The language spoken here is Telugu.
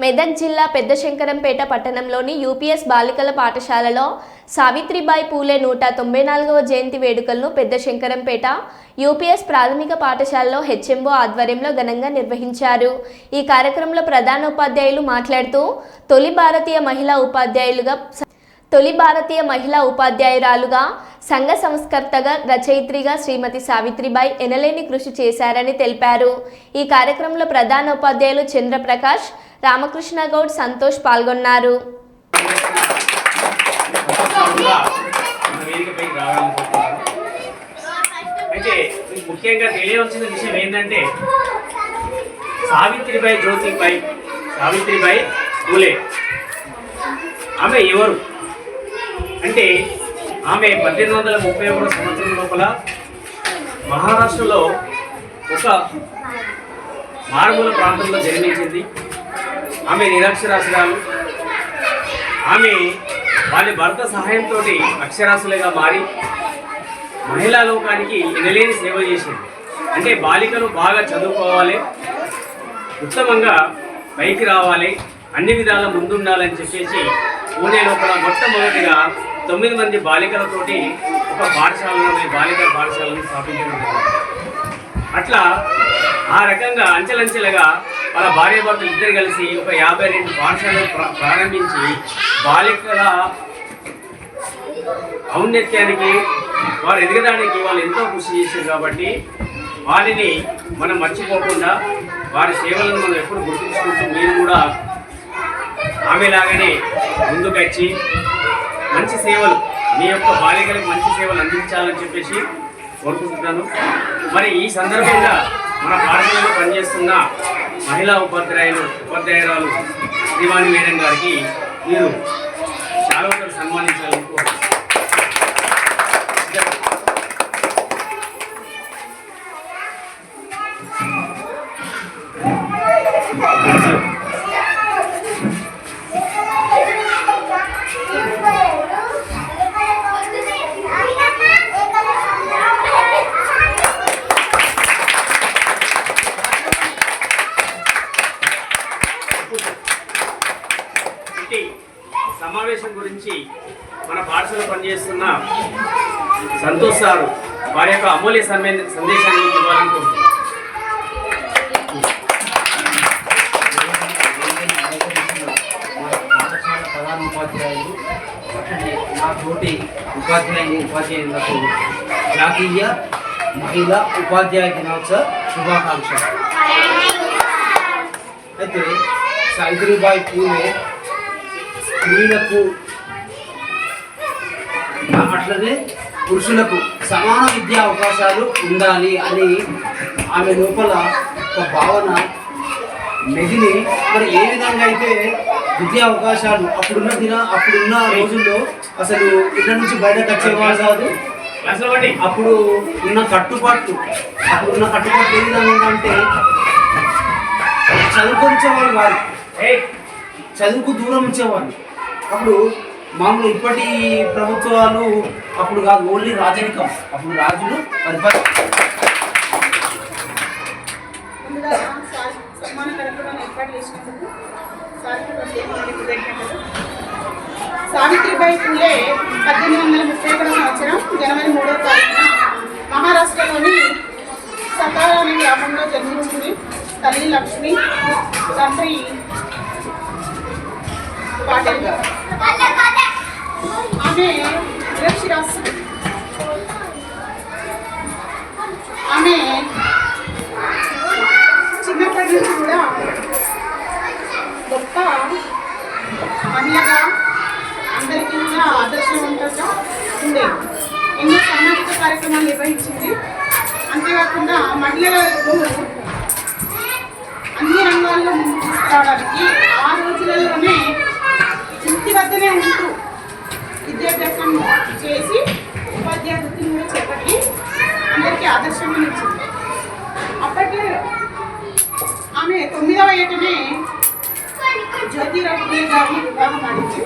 మెదక్ జిల్లా పెద్దశంకరంపేట పట్టణంలోని యూపీఎస్ బాలికల పాఠశాలలో సావిత్రిబాయి పూలే నూట తొంభై నాలుగవ జయంతి వేడుకలను పెద్దశంకరంపేట యూపీఎస్ ప్రాథమిక పాఠశాలలో హెచ్ఎంఓ ఆధ్వర్యంలో ఘనంగా నిర్వహించారు. ఈ కార్యక్రమంలో ప్రధాన ఉపాధ్యాయులు మాట్లాడుతూ తొలి భారతీయ మహిళా ఉపాధ్యాయులుగా తొలి భారతీయ మహిళా ఉపాధ్యాయురాలుగా సంఘ సంస్కర్తగా రచయిత్రిగా శ్రీమతి సావిత్రిబాయి ఎనలేని కృషి చేశారని తెలిపారు. ఈ కార్యక్రమంలో ప్రధాన ఉపాధ్యాయులు చంద్రప్రకాష్ రామకృష్ణ గౌడ్ సంతోష్ పాల్గొన్నారు. అయితే ముఖ్యంగా తెలియవలసిన విషయం ఏంటంటే సావిత్రిబాయి జ్యోతిబాయి సావిత్రిబాయి పూలే ఆమె ఎవరు? అంటే ఆమె పద్దెనిమిది వందల ముప్పై ఒకటో సంవత్సరం లోపల మహారాష్ట్రలో ఒక మారుమూల ప్రాంతంలో జన్మించింది. ఆమె నిరక్షరాశురాలు ఆమె వారి భర్త సహాయంతో అక్షరాస్యులుగా మారి మహిళా లోకానికి ఎనలేని సేవ చేసింది. అంటే బాలికలు బాగా చదువుకోవాలి ఉత్తమంగా పైకి రావాలి అన్ని విధాల ముందుండాలని చెప్పేసి పూణే లోపల మొట్టమొదటిగా తొమ్మిది మంది బాలికలతోటి ఒక పాఠశాలను బాలికల పాఠశాలను స్థాపించడం అట్లా ఆ రకంగా అంచెలంచెలుగా వాళ్ళ భార్యాభర్తలు ఇద్దరు కలిసి ఒక యాభై రెండు పాఠశాలను ప్ర- ప్రారంభించి బాలికల ఔన్నత్యానికి వారు ఎదగడానికి వాళ్ళు ఎంతో కృషి చేశారు కాబట్టి వారిని మనం మర్చిపోకుండా వారి సేవలను మనం ఎప్పుడు గుర్తుంచుకుంటూ మీరు కూడా ఆమెలాగానే ముందుకొచ్చి మంచి సేవలు మీ యొక్క బాలికలకు మంచి సేవలు అందించాలని చెప్పేసి కోరుకుంటున్నాను. మరి ఈ సందర్భంగా మన పాఠశాలలో పనిచేస్తున్న మహిళా ఉపాధ్యాయులు ఉపాధ్యాయురాలు శ్రీవాణి మేడం గారికి మీరు చాలా సన్మానించాలని గురించి మన పాఠశాల పనిచేస్తున్న సంతోష్ సారు వారి యొక్క అమూల్య సందే- సందేశాన్ని ఇవ్వాలనుకుంటున్నాను ఇవ్వాలని ఉపాధ్యాయులు నా తోటి ఉపాధ్యాయుని ఉపాధ్యాయులకు జాతీయ మహిళా ఉపాధ్యాయ దినోత్సవ శుభాకాంక్షలు. అయితే సావిత్రిబాయి పూలే స్త్రీలకు అట్లనే పురుషులకు సమాన విద్యా అవకాశాలు ఉండాలి అని ఆమె లోపల ఒక భావన మెదిలి మరి ఏ విధంగా అయితే విద్యా అవకాశాలు అప్పుడున్న దిన అప్పుడున్న రోజుల్లో అసలు ఇళ్ళ నుంచి బయటకు వచ్చేవాళ్ళు కాదు. అప్పుడు ఉన్న కట్టుబాట్లు అప్పుడు ఉన్న కట్టుబాట్లు ఏ విధంగా ఉందంటే చదువుకొచ్చేవాళ్ళు కాదు. ఏయ్. చదువుకు దూరం ఉంచేవాళ్ళు. అప్పుడు మామూలు ఇప్పటి ప్రభుత్వాలు అప్పుడు కాదు ఓన్లీ రాజరికం. అప్పుడు రాజులు పరిపాలన సావిత్రిబాయి పూలే పద్దెనిమిది వందల ముప్పై ఒకటో సంవత్సరం జనవరి మూడవ తారీఖున మహారాష్ట్రలోని సతారా అనే గ్రామంలో జన్మించింది తల్లి లక్ష్మి తండ్రి పాటేల్ గారు. ఆమె నిరక్షరాస్యుడు ఆమె చిన్నప్పటి నుంచి కూడా గొప్ప మహిళగా అందరికీ కూడా ఆదర్శవంతంగా ఉండేది ఎన్నో సామాజిక కార్యక్రమాలు నిర్వహించింది. అంతేకాకుండా మహిళలకు అన్ని రంగాల్లో ముందుకు తీసుకురావడానికి ఆ రోజులలోనే ఇంటి వద్దనే ఉంటూ విద్యాభ్యాసం చేసి ఉపాధ్యాయ వృత్తిని కూడా చేపట్టి అందరికీ ఆదర్శంగా నిలిచింది. అప్పట్లో ఆమె తొమ్మిదవ ఏటనే జ్యోతిరావు పూలే గారిని వివాహం ఆడింది